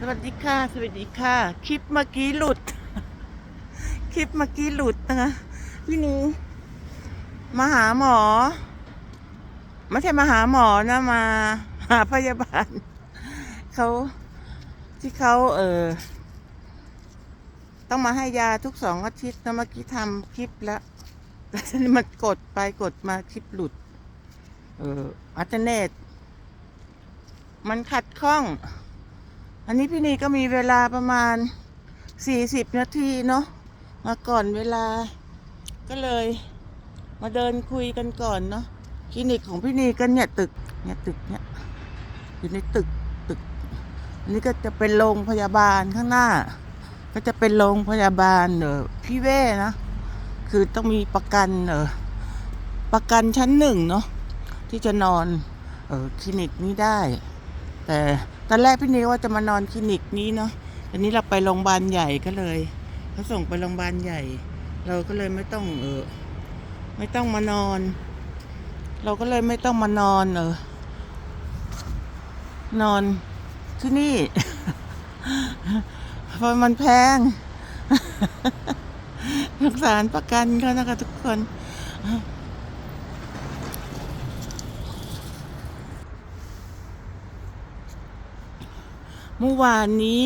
สวัสดีค่ะ สวัสดีค่ะ คลิปเมื่อกี้หลุด คลิปเมื่อกี้หลุดนะคะพี่นีมาหาหมอ ไม่ใช่มาหาหมอนะมา หาพยาบาลเขาที่เขาเออต้องมาให้ยาทุกสองอาทิตย์นะเมื่อกี้ทำคลิปแล้วแล้วทีนี้มันกดไปกดมาคลิปหลุด เอออัลเทอร์เนตมันขัดข้อง อันนี้พี่นีก็มีเวลาประมาณสี่สิบนาทีเนาะมาก่อนเวลา ก็เลย มาเดินคุยกันก่อนเนาะคลินิกของพี่นีก็เนี่ยตึกเนี่ยตึกเนี่ยอยู่ในตึกตึก อันนี้ก็จะเป็นโรงพยาบาลข้างหน้า ก็จะเป็นโรงพยาบาลเออพี่เว่นะคือต้องมีประกันเออประกันชั้นหนึ่งเนาะที่จะนอนเออคลินิกนี้ได้ แต่ ตอนแรกพี่นีว่าจะมานอนคลินิกนี้เนาะอันนี้เราไปโรงพยาบาลใหญ่ก็เลยเขาส่งไปโรงพยาบาลใหญ่ เราก็เลยไม่ต้องเออไม่ต้องมานอน เราก็เลยไม่ต้องมานอนเออนอนที่นี่เพราะมันแพงสงสารประกันเขานะคะทุกคน เมื่อวานนี้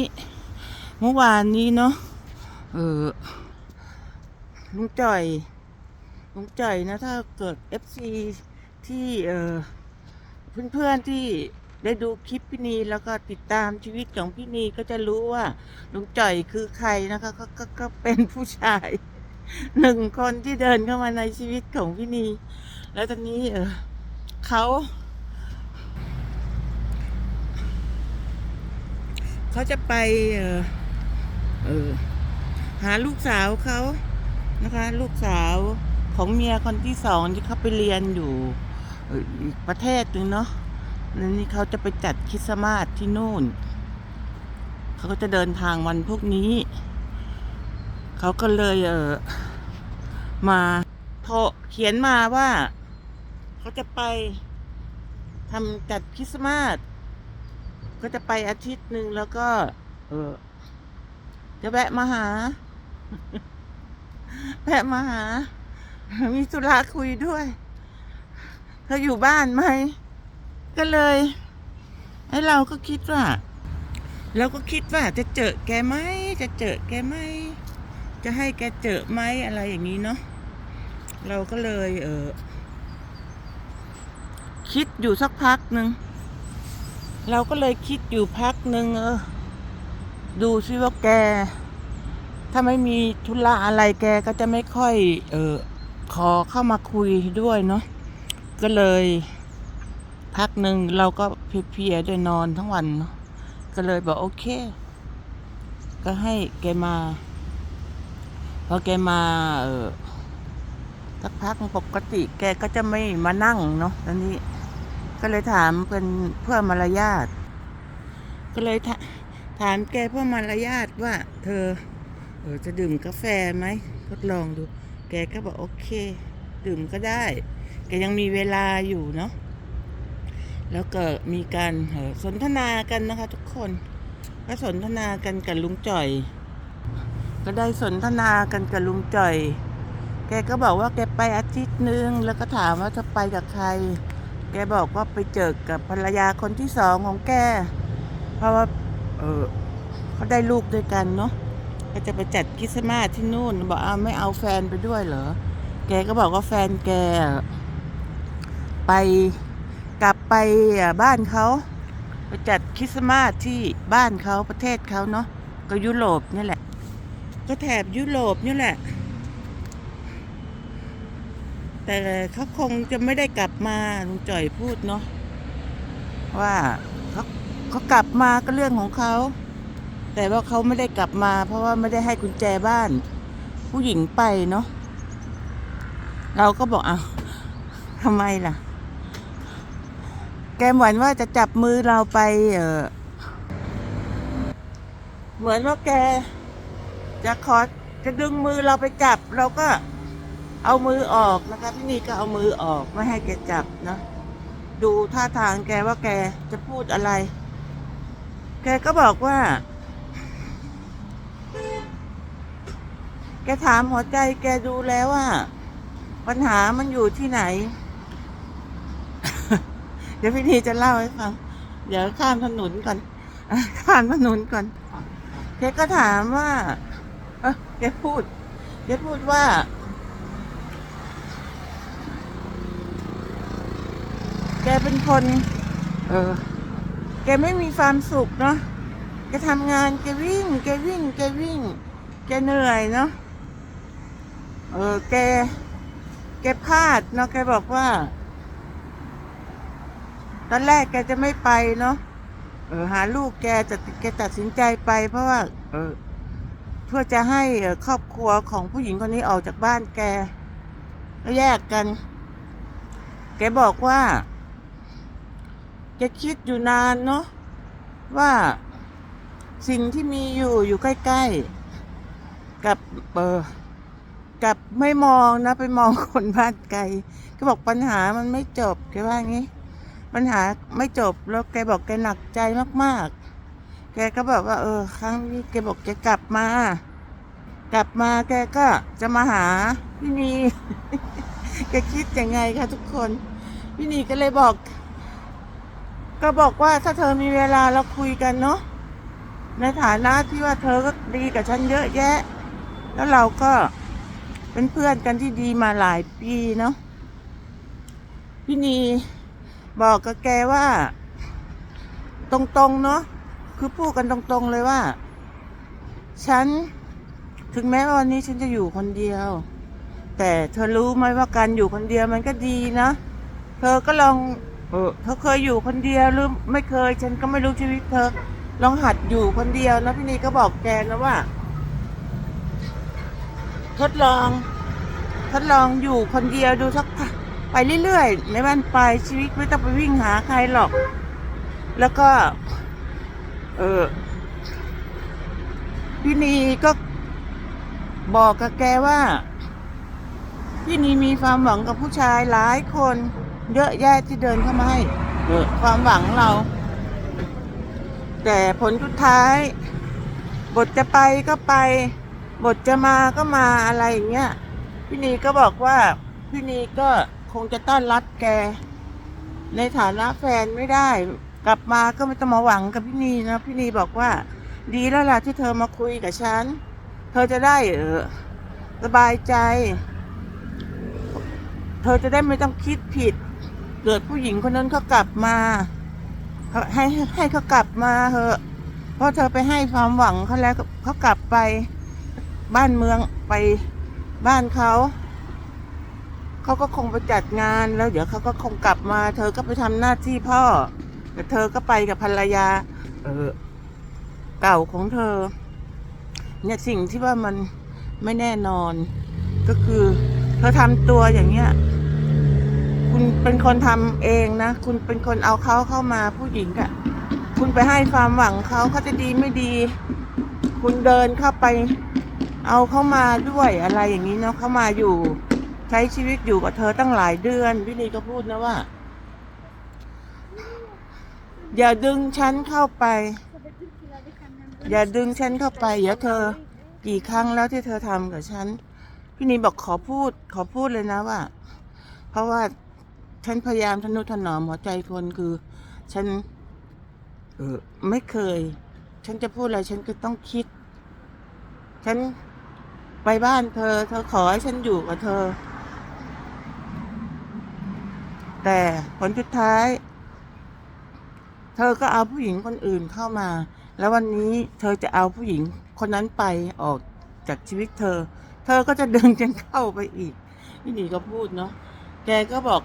เมื่อวานนี้เนาะเออลุงจ่อยลุงจ่อยนะ ถ้าเกิด FC ที่เออเพื่อนๆที่ได้ดูคลิปพี่นีแล้วก็ติดตามชีวิตของพี่นีก็จะรู้ว่าลุงจ่อยคือใครนะคะก็ก็ก็เป็นผู้ชายหนึ่งคนที่เดินเข้ามาในชีวิตของพี่นี แล้วตอนนี้เออเขา เขาจะไปเออเออหาลูกสาวเขานะคะ ลูกสาวของเมียคนที่สองที่เขาไปเรียนอยู่อีกประเทศหนึ่งเนาะแล้วนี่เขาจะไปจัดคริสต์มาสที่นู่น เขาก็จะเดินทางวันพวกนี้ เขาก็เลยเออมาโทรเขียนมาว่า เขาจะไปทำจัดคริสต์มาส ก็จะไปอาทิตย์หนึ่งแล้วก็ เออ จะแวะมาหา แวะมาหา มีธุระคุยด้วยเธออยู่บ้านไหม ก็เลยไอ้เราก็คิดว่าเราก็คิดว่าจะเจอแกไหม จะเจอแกไหม จะให้แกเจอไหมอะไรอย่างนี้เนาะ เราก็เลย เออ คิดอยู่สักพักหนึ่ง เราก็เลยคิดอยู่พักหนึ่งเออดูซิว่าแก ถ้าไม่มีธุระอะไรแกก็จะไม่ค่อย เออขอเข้ามาคุยด้วยเนาะก็เลย พักหนึ่งเราก็เพลียๆด้วยนอนทั้งวันเนาะก็เลยบอกโอเค ก็ให้แกมาพอแกมาเออสักพักปกติแกก็จะไม่มานั่งเนาะตอนนี้ ก็เลยถามเป็นเพื่อมารยาทก็เลยถาถามแกเพื่อมารยาทว่า เธอเออจะดื่มกาแฟไหมทดลองดู แกก็บอกโอเค ดื่มก็ได้ แกยังมีเวลาอยู่เนาะแล้วก็มีการเออสนทนากันนะคะ ทุกคนก็สนทนากันกับลุงจ่อย ก็ได้สนทนากันกับลุงจ่อย แกก็บอกว่าแกไปอาทิตย์นึง แล้วก็ถามว่าจะไปกับใคร แกบอกว่าไปเจอกับภรรยาคนที่สองของแก เพราะว่า เออเขาได้ลูกด้วยกันเนาะก็จะไปจัดคริสต์มาสที่นู่น บอกเอาไม่เอาแฟนไปด้วยเหรอ แกก็บอกว่าแฟนแก ไปกลับไปอะบ้านเขาไปจัดคริสต์มาสที่บ้านเขาประเทศเขาเนาะก็ยุโรปนี่แหละ ก็แถบยุโรปนี่แหละ แต่เขาคงจะไม่ได้กลับมาลุงจ่อยพูดเนาะว่าเขาเขากลับมาก็เรื่องของเขา แต่ว่าเขาไม่ได้กลับมา เพราะว่าไม่ได้ให้กุญแจบ้าน ผู้หญิงไปเนาะเราก็บอกอะทำไมล่ะ แกเหมือนว่าจะจับมือเราไปเออเหมือนว่าแก จะขอจะดึงมือเราไปจับเราก็ เอามือออกนะคะพี่นีก็เอามือออกไม่ให้แกจับนะดูท่าทางแกว่าแกจะพูดอะไร แกก็บอกว่า แกถามหัวใจแกดูแล้วว่า ปัญหามันอยู่ที่ไหน เดี๋ยวพี่นีจะเล่าให้ฟัง เดี๋ยวข้ามถนนก่อนข้ามถนนก่อนแกก็ถามว่า เออแกพูดแกพูดว่า แกเป็นคน เออ แกไม่มีความสุขเนาะแกทำงานแกวิ่ง แกวิ่ง แกวิ่ง แกเหนื่อยเนาะ เออ แก แกพลาดเนาะ แกบอกว่า ตอนแรกแกจะไม่ไปเนาะ เออ หาลูกแกแต่แกตัดสินใจไปเพราะว่า เออ เพื่อจะให้เอ่อครอบครัวของผู้หญิงคนนี้ออกจากบ้านแกก็แยกกัน แกบอกว่า แกคิดอยู่นานเนาะว่าสิ่งที่มีอยู่อยู่ใกล้ๆ กับเออกับไม่มองนะ ไปมองคนบ้านไกลก็บอกปัญหามันไม่จบแกว่างี้ ปัญหาไม่จบแล้วแกบอกแกหนักใจมากๆ แกก็บอกว่า เออ ครั้งนี้แกบอกแกกลับมา กลับมาแกก็จะมาหาพี่นีแกคิดยังไงคะทุกคน พี่นีก็เลยบอก ก็บอกว่าถ้าเธอมีเวลาเราคุยกันเนาะในฐานะที่ว่าเธอก็ดีกับฉันเยอะแยะ แล้วเราก็เป็นเพื่อนกันที่ดีมาหลายปีเนาะพี่นีบอกกับแกว่า ตรงๆเนาะคือพูดกันตรงๆเลยว่า ฉันถึงแม้ว่าวันนี้ฉันจะอยู่คนเดียว แต่เธอรู้ไหมว่าการอยู่คนเดียวมันก็ดีนะ เธอก็ลอง เออเธอเคยอยู่คนเดียวหรือไม่เคย ฉันก็ไม่รู้ชีวิตเธอ ลองหัดอยู่คนเดียวนะพี่นีก็บอกแกนะว่า ทดลอง ทดลองอยู่คนเดียวดูสักพักไปเรื่อยๆในบ้านปลายชีวิตไม่ต้องไปวิ่งหาใครหรอก แล้วก็ เออพี่นีก็บอกกับแกว่า พี่นีมีความหวังกับผู้ชายหลายคน เยอะแยะที่เดินเข้ามาให้ เออความหวังเรา แต่ผลสุดท้าย บทจะไปก็ไป บทจะมาก็มาอะไรอย่างเงี้ยพี่นีก็บอกว่าพี่นีก็คงจะต้อนรับแก ในฐานะแฟนไม่ได้ กลับมาก็ไม่ต้องมาหวังกับพี่นีนะพี่นีบอกว่า ดีแล้วล่ะที่เธอมาคุยกับฉัน เธอจะได้เออสบายใจ เธอจะได้ไม่ต้องคิดผิด เกิดผู้หญิงคนนั้นเขากลับมาให้ให้เขากลับมาเถอะ เพราะเธอไปให้ความหวังเขาแล้วเขากลับไปบ้านเมืองไปบ้านเขา เขาก็คงไปจัดงานแล้วเดี๋ยวเขาก็คงกลับมา เธอก็ไปทำหน้าที่พ่อ แต่เธอก็ไปกับภรรยา เออ เก่าของเธอ เนี่ยสิ่งที่ว่ามันไม่แน่นอน ก็คือ เธอทำตัวอย่างเงี้ย คุณเป็นคนทำเองนะ คุณเป็นคนเอาเขาเข้ามาผู้หญิงอะคุณไปให้ความหวังเขาเขาจะดีไม่ดี คุณเดินเข้าไป เอาเขามาด้วยอะไรอย่างนี้เนาะเขามาอยู่ ใช้ชีวิตอยู่กับเธอตั้งหลายเดือนพี่นีก็พูดนะว่า อย่าดึงฉันเข้าไป อย่าดึงฉันเข้าไปเดี๋ยวเธอ กี่ครั้งแล้วที่เธอทำกับฉันพี่นีบอกขอพูด ขอพูดเลยนะว่า เพราะว่า ฉันพยายามทนุถนอมหัวใจคนคือ ฉัน เออไม่เคย ฉันจะพูดอะไรฉันก็ต้องคิด ฉันไปบ้านเธอ เธอขอให้ฉันอยู่กับเธอ แต่ผลสุดท้าย เธอก็เอาผู้หญิงคนอื่นเข้ามา แล้ววันนี้เธอจะเอาผู้หญิงคนนั้นไปออกจากชีวิตเธอ เธอก็จะดึงฉันเข้าไปอีกพี่หนีก็พูดเนาะแกก็บอก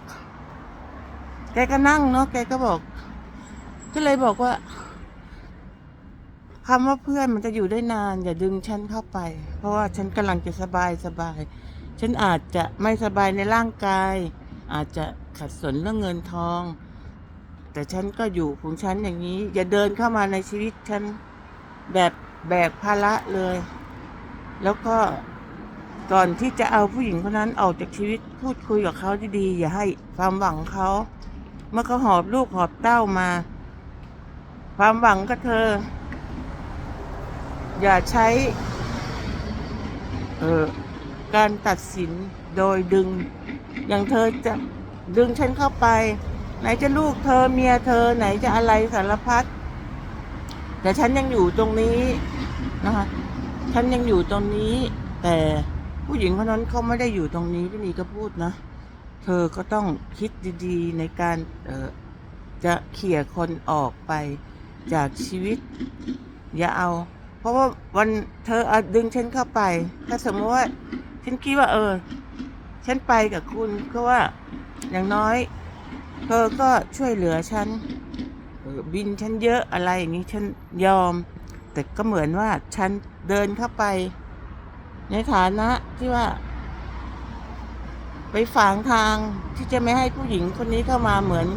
แกก็นั่งเนาะแกก็บอก ก็เลยบอกว่าคำว่าเพื่อนมันจะอยู่ได้นาน อย่าดึงฉันเข้าไป เพราะว่าฉันกำลังจะสบายสบาย ฉันอาจจะไม่สบายในร่างกาย อาจจะขัดสนเรื่องเงินทอง แต่ฉันก็อยู่ของฉันอย่างนี้ อย่าเดินเข้ามาในชีวิตฉันแบบแบกภาระเลย แล้วก็ก่อนที่จะเอาผู้หญิงคนนั้นออกจากชีวิตพูดคุยกับเขาดีๆ อย่าให้ความหวังเขา มื่อเขาหอบลูกหอบเต้ามา ความหวังก็เธอ อย่าใช้ เออการตัดสินโดยดึง อย่างเธอจะดึงฉันเข้าไป ไหนจะลูกเธอเมียเธอไหนจะอะไรสารพัดแต่ฉันยังอยู่ตรงนี้นะคะฉันยังอยู่ตรงนี้ แต่ผู้หญิงคนนั้นเขาไม่ได้อยู่ตรงนี้พี่นีก็พูดนะ เธอก็ต้องคิดดีๆในการจะเขี่ยคนออกไปจากชีวิต อย่าเอา เพราะว่าวันเธอเอาดึงฉันเข้าไป ถ้าสมมติว่า ฉันคิดว่า เออ ฉันไปกับคุณก็ว่าอย่างน้อย เธอก็ช่วยเหลือฉันออบินฉันเยอะอะไรอย่างนี้ฉันยอม แต่ก็เหมือนว่าฉันเดินเข้าไป ในฐานะที่ว่า ไปฝางทางที่จะไม่ให้ผู้หญิงคนนี้เข้ามาเหมือน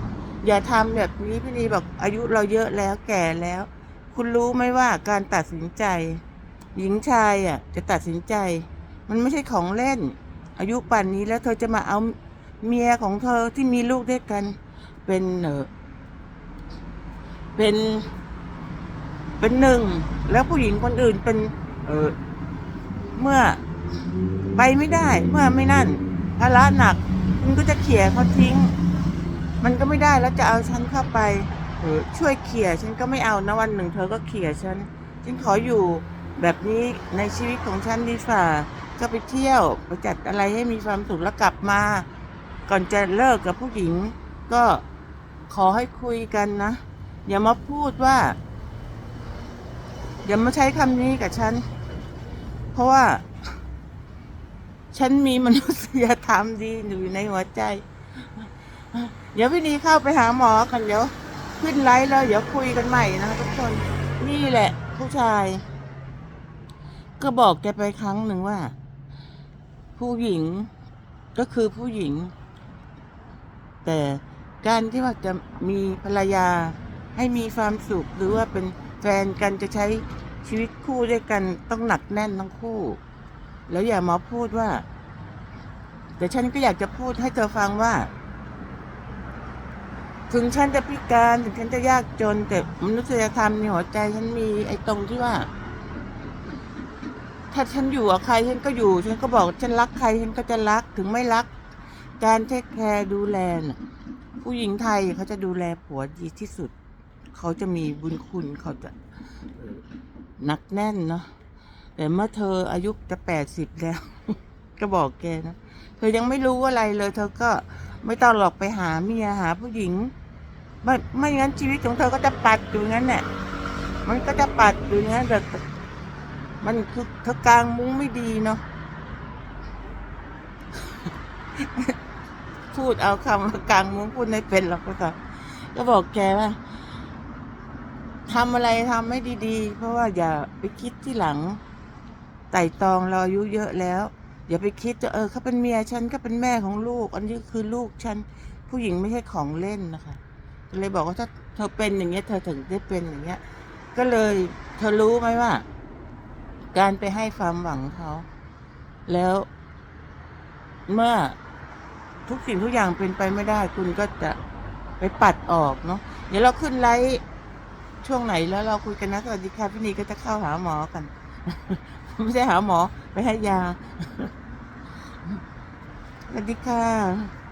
อย่าทำแบบนี้พี่นีบอกอายุเราเยอะแล้วแก่แล้ว คุณรู้ไหมว่าการตัดสินใจ หญิงชายอะ จะตัดสินใจ มันไม่ใช่ของเล่น อายุป่านนี้แล้วเธอจะมาเอาเมียของเธอที่มีลูกด้วยกัน เป็นเออเป็น เป็นหนึ่ง แล้วผู้หญิงคนอื่นเป็น เออเมื่อไปไม่ได้ เมื่อไม่นั่น ภาระหนักคุณก็จะเขี่ยเขาทิ้ง มันก็ไม่ได้แล้วจะเอาฉันเข้าไปเออช่วยเขี่ยฉันก็ไม่เอานะวันหนึ่งเธอก็เขี่ยฉันฉันขออยู่แบบนี้ในชีวิตของฉันดีฝ่าก็ไปเที่ยวไปจัดอะไรให้มีความสุขแล้วกลับมา ก่อนจะเลิกกับผู้หญิง ก็ขอให้คุยกันนะ อย่ามาพูดว่า อย่ามาใช้คำนี้กับฉัน เพราะว่า ฉันมีมนุษยธรรมดีอยู่ในหัวใจ เดี๋ยวพี่นีเข้าไปหาหมอกันเดี๋ยวขึ้นไลฟ์แล้ว เดี๋ยวคุยกันใหม่นะทุกคน นี่แหละ ผู้ชาย ก็บอกแกไปครั้งหนึ่งว่า ผู้หญิงก็คือผู้หญิง แต่การที่ว่าจะมีภรรยาให้มีความสุขหรือว่าเป็นแฟนกันจะใช้ชีวิตคู่ด้วยกันต้องหนักแน่นทั้งคู่ แล้วอย่ามาพูดว่า แต่ฉันก็อยากจะพูดให้เธอฟังว่า ถึงฉันจะพิการถึงฉันจะยากจน แต่มนุษยธรรมในหัวใจฉันมีไอ้ตรงที่ว่า ถ้าฉันอยู่กับใครฉันก็อยู่ ฉันก็บอกฉันรักใครฉันก็จะรักถึงไม่รัก การเทคแคร์ดูแลผู้หญิงไทยเขาจะดูแลผัวดีที่สุด เขาจะมีบุญคุณเขาจะหนักแน่นเนาะ แต่เมื่อเธออายุจะแปดสิบแล้ว ก็บอกแกนะ เธอยังไม่รู้อะไรเลย เธอก็ไม่ต้องหลอกไปหาเมียหาผู้หญิง ไม่ไม่งั้นชีวิตของเธอก็จะปัดอยู่งั้นแหละมันก็จะปัดอยู่งั้นแต่มันคือเธอกลางมุ้งไม่ดีเนาะพูดเอาคำกลางมุ้งพูดไม่เป็นหรอกก็ก็บอกแกว่าทำอะไรทำให้ดี ๆ เพราะว่าอย่าไปคิดที่หลัง ไต่ตองเราอายุเยอะแล้ว อย่าไปคิดจะเออเขาเป็นเมียฉันก็เป็นแม่ของลูก อันนี้คือลูกฉันผู้หญิงไม่ใช่ของเล่นนะคะก็เลยบอกว่าถ้าเธอเป็นอย่างเงี้ยเธอถึงได้เป็นอย่างเงี้ย ก็เลยเธอรู้ไหมว่า การไปให้ความหวังเขา แล้วเมื่อทุกสิ่งทุกอย่างเป็นไปไม่ได้ คุณก็จะไปปัดออกเนาะเดี๋ยวเราขึ้นไลฟ์ช่วงไหนแล้วเราคุยกันนะสวัสดีค่ะพี่นีก็จะเข้าหาหมอกัน ไม่ใช่หาหมอ ไปให้ยา สวัสดีค่ะ